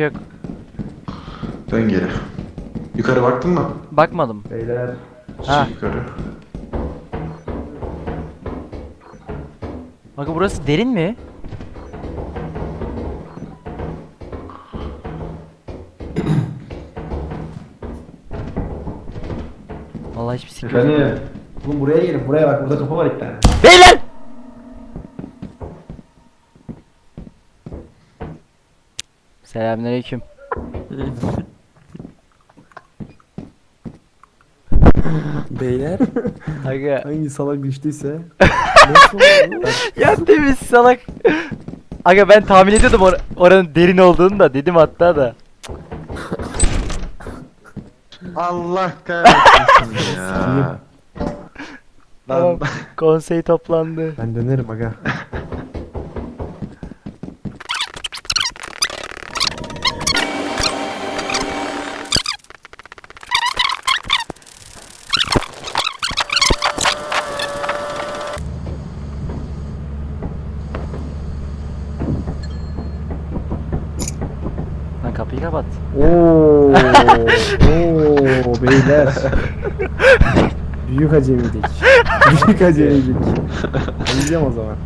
Yok. Dön geri. Yukarı baktın mı? Bakmadım. Beyler. Ha. Yukarı. Bakın burası derin mi? Vallahi hiçbir yok. Efendim. Oğlum buraya gelin. Buraya bak. Burada kapı var iki tane. Beyler! Selamünaleyküm. Beyler Aga. hangi salak düştüyse ya temiz salak. Aga ben tahmin ediyordum or- oranın derin olduğunu da dedim hatta da. Allah kahretsin ya. Tamam, Konsey toplandı. ben dönerim aga. Lan kapıyı kapat. Oo, oo beyler. Büyük acemilik. Büyük acemilik. Anlayacağım o zaman.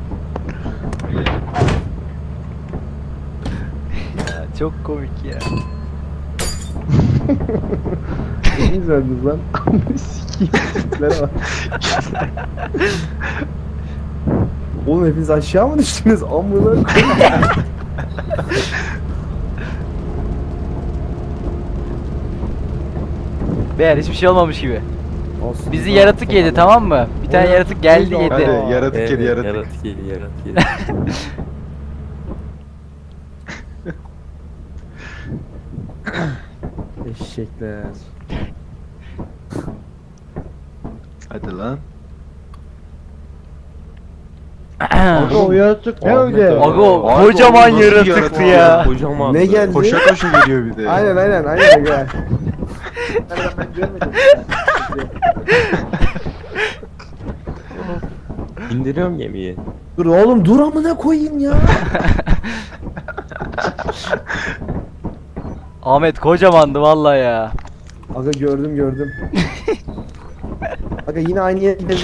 Ya, çok komik ya. Ne güzeldiniz lan. Sikiyim. Tiplere bak. Oğlum hepiniz aşağı mı düştünüz? Amına koyayım. Beyler hiçbir şey olmamış gibi. Olsun. Bizi yaratık yedi tamam mı? Bir tane yaratık geldi o? yedi. Hadi yaratık Evet, yedi yaratık. Yaratık yedi yaratık yedi. Eşekler. Hadi lan. Aga o yaratık ne Ahmet öyle? abi. Aga o Abi, kocaman nasıl yaratıktı yaratık ya. Kocaman. Ne geldi? Koşa koşa geliyor bir de. Aynen aynen aynen aga. Nereden ben görmedim. İndiriyorum gemiyi. dur oğlum dur amına koyayım ya. Ahmet kocamandı vallahi ya. Aga gördüm gördüm. Aga yine aynı gidebiliriz